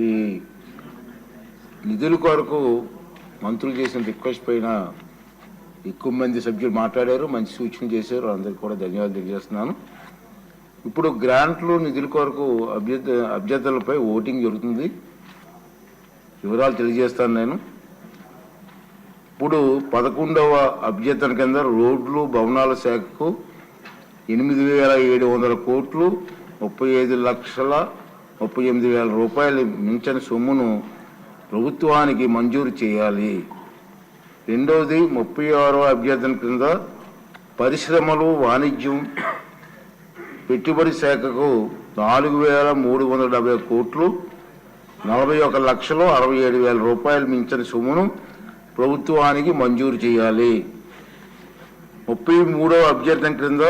ఈ నిధుల కొరకు మంత్రులు చేసిన రిక్వెస్ట్ పైన ఎక్కువ మంది సభ్యులు మాట్లాడారు మంచి సూచన చేశారు. అందరికీ కూడా ధన్యవాదాలు తెలియజేస్తున్నాను. ఇప్పుడు గ్రాంట్లు నిధుల కొరకు అభ్యర్థ అభ్యర్థులపై ఓటింగ్ జరుగుతుంది. వివరాలు తెలియజేస్తాను నేను. ఇప్పుడు పదకొండవ అభ్యర్థన కింద రోడ్లు భవనాల శాఖకు ఎనిమిది వేల ఏడు వందల కోట్లు ముప్పై ఐదు లక్షల ముప్పై ఎనిమిది వేల రూపాయలు మించిన సొమ్మును ప్రభుత్వానికి మంజూరు చేయాలి. రెండవది ముప్పై ఆరో అభ్యర్థన క్రింద పరిశ్రమలు వాణిజ్యం పెట్టుబడి శాఖకు నాలుగు వేల మూడు వందల డెబ్బై కోట్లు నలభై ఒక లక్షలు అరవై ఏడు వేల రూపాయలు మించిన సొమ్మును ప్రభుత్వానికి మంజూరు చేయాలి. ముప్పై మూడవ అభ్యర్థన క్రింద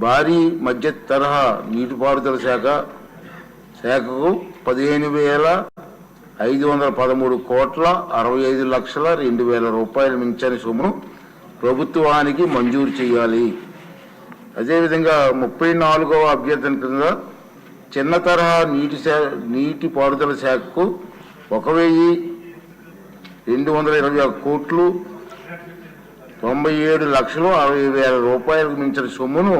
భారీ మధ్య తరహా నీటిపారుదల శాఖ శాఖకు పదిహేను వేల ఐదు వందల పదమూడు కోట్ల అరవై ఐదు లక్షల రెండు వేల రూపాయలు మించని సొమ్మును ప్రభుత్వానికి మంజూరు చేయాలి. అదేవిధంగా ముప్పై నాలుగవ అభ్యర్థన కింద చిన్న తరహా నీటి శా నీటి పారుదల శాఖకు ఒక వెయ్యి రెండు వందల ఇరవై ఒక కోట్లు తొంభై ఏడు లక్షలు అరవై వేల రూపాయలకు మించిన సొమ్మును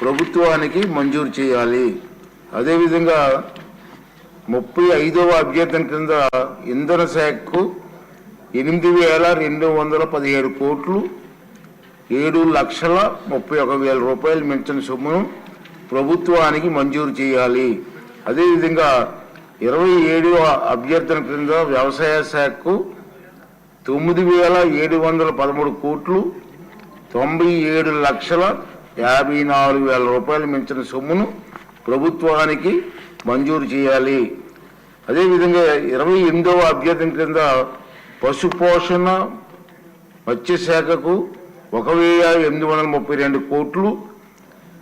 ప్రభుత్వానికి మంజూరు చేయాలి. అదేవిధంగా ముప్పై ఐదవ అభ్యర్థన కింద ఇంధన శాఖకు ఎనిమిది వేల రెండు వందల పదిహేడు కోట్లు ఏడు లక్షల ముప్పై ఒక వేల రూపాయలు మించిన సొమ్మును ప్రభుత్వానికి మంజూరు చేయాలి. అదేవిధంగా ఇరవై ఏడవ అభ్యర్థన క్రింద వ్యవసాయ శాఖకు తొమ్మిది వేల ఏడు వందల పదమూడు కోట్లు తొంభై ఏడు లక్షల యాభై నాలుగు వేల రూపాయలు మించిన సొమ్మును ప్రభుత్వానికి మంజూరు చేయాలి. అదేవిధంగా ఇరవై ఎనిమిదవ అభ్యర్థన క్రింద పశుపోషణ మత్స్యశాఖకు ఒక వెయ్యి ఎనిమిది వందల ముప్పై రెండు కోట్లు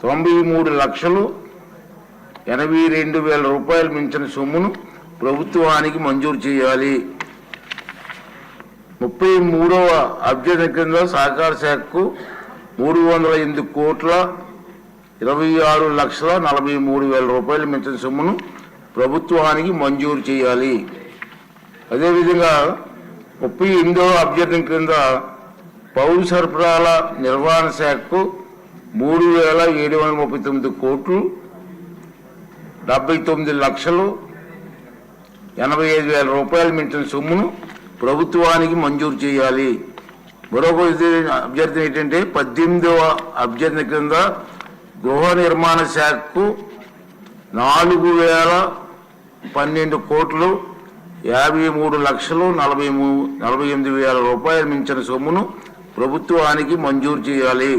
తొంభై మూడు లక్షలు ఎనభై రెండు వేల రూపాయలు మించిన సొమ్మును ప్రభుత్వానికి మంజూరు చేయాలి. ముప్పై మూడవ అభ్యర్థన కింద సహకార శాఖకు మూడు వందల ఎనిమిది కోట్ల ఇరవై ఆరు లక్షల నలభై మూడు వేల రూపాయలు మించిన సొమ్మును ప్రభుత్వానికి మంజూరు చేయాలి. అదేవిధంగా ముప్పై ఎనిమిదవ అభ్యర్థన క్రింద పౌర సరఫరాల నిర్వహణ శాఖకు మూడు వేల ఏడు వందల ముప్పై తొమ్మిది కోట్లు డెబ్బై తొమ్మిది లక్షలు ఎనభై ఐదు వేల రూపాయలు మించిన సొమ్మును ప్రభుత్వానికి మంజూరు చేయాలి. మరొక అభ్యర్థి అభ్యర్థన ఏంటంటే పద్దెనిమిదవ అభ్యర్థన క్రింద గృహ నిర్మాణ శాఖకు నాలుగు వేల పన్నెండు కోట్లు యాభై మూడు లక్షలు నలభై మూ నలభై ఎనిమిది వేల రూపాయలు మించిన సొమ్మును ప్రభుత్వానికి మంజూరు చేయాలి.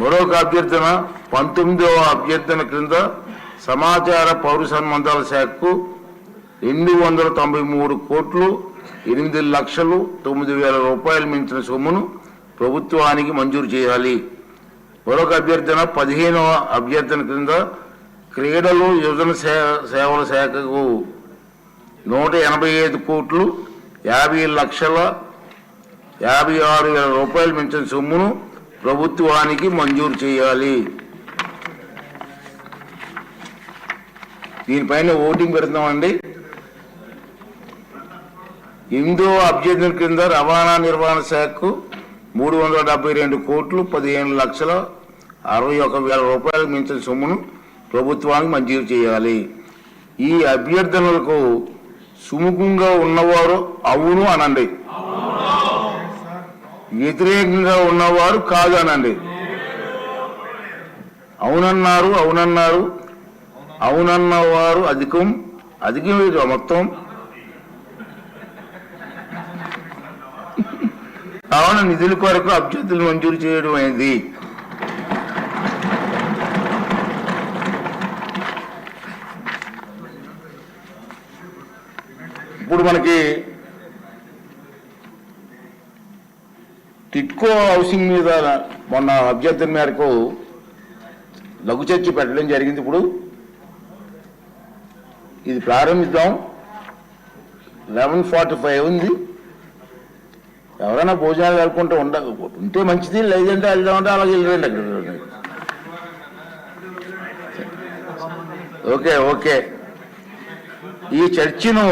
మరొక అభ్యర్థన పంతొమ్మిదవ అభ్యర్థన క్రింద సమాచార పౌర సంబంధాల శాఖకు రెండు వందల తొంభై మూడు కోట్లు ఎనిమిది లక్షలు తొమ్మిది వేల రూపాయలు మించిన సొమ్మును ప్రభుత్వానికి మంజూరు చేయాలి. మరొక అభ్యర్థన పదిహేనవ అభ్యర్థన క్రింద క్రీడలు యువజన సేవల శాఖకు నూట ఎనభై ఐదు కోట్లు యాభై లక్షల యాభై ఆరు వేల రూపాయలు మించిన సొమ్మును ప్రభుత్వానికి మంజూరు చేయాలి. దీనిపైన ఓటింగ్ పెడుతున్నామండి. ఎనిమిదో అభ్యర్థుల క్రింద రవాణా నిర్వహణ శాఖకు మూడు వందల డెబ్బై రెండు కోట్లు పదిహేను లక్షల అరవై ఒక వేల రూపాయలకు మించిన సొమ్మును ప్రభుత్వానికి మంజూరు చేయాలి. ఈ అభ్యర్థనలకు సుముఖంగా ఉన్నవారు అవును అనండి. వ్యతిరేకంగా ఉన్నవారు కాదు అనండి. అవునన్నారు అవునన్నారు. అవునన్నవారు అధికం అధికం మొత్తం. కావున నిధుల కొరకు అభ్యర్థులు మంజూరు చేయడం అనేది ఇప్పుడు మనకి టిట్కో హౌసింగ్ మీద మొన్న అభ్యర్థన మేరకు లఘు చర్చ పెట్టడం జరిగింది ఇప్పుడు. ఇది ప్రారంభిద్దాం. లెవెన్ ఫార్టీ ఫైవ్ ఉంది. ఎవరైనా భోజనాలు వెళ్ళకుంటూ ఉండ ఉంటే మంచిది లేదంటే వెళ్దామంటే అలాగే వెళ్ళండి అక్కడ ఓకే ఓకే. ఈ చర్చను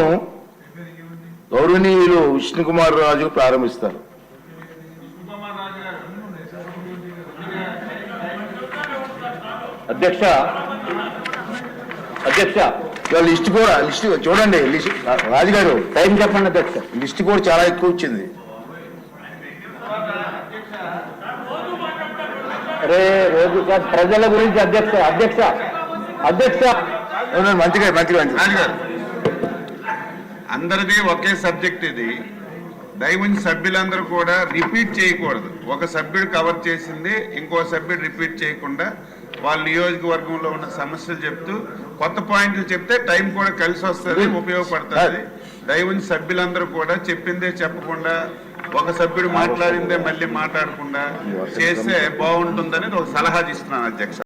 గౌరవనీయులు విష్ణుకుమార్ రాజు ప్రారంభిస్తారు. అధ్యక్ష అధ్యక్ష లిస్ట్ కూడా లిస్ట్ చూడండి లిస్ట్ రాజుగారు టైం చెప్పండి అధ్యక్ష. లిస్ట్ కూడా చాలా ఎక్కువ వచ్చింది. అరే రోజు ప్రజల గురించి అధ్యక్ష అధ్యక్ష అధ్యక్ష. మంత్రి రాజుగారు అందరిది ఒకే సబ్జెక్ట్ ఇది. దైవం సభ్యులందరూ కూడా రిపీట్ చేయకూడదు. ఒక సభ్యుడు కవర్ చేసింది ఇంకో సభ్యుడు రిపీట్ చేయకుండా వాళ్ళ నియోజకవర్గంలో ఉన్న సమస్యలు చెప్తూ కొత్త పాయింట్లు చెప్తే టైం కూడా కలిసి వస్తుంది ఉపయోగపడుతుంది. దైవం సభ్యులందరూ కూడా చెప్పిందే చెప్పకుండా ఒక సభ్యుడు మాట్లాడిందే మళ్ళీ మాట్లాడకుండా చేస్తే బాగుంటుందని ఒక సలహా ఇస్తున్నాను అధ్యక్ష.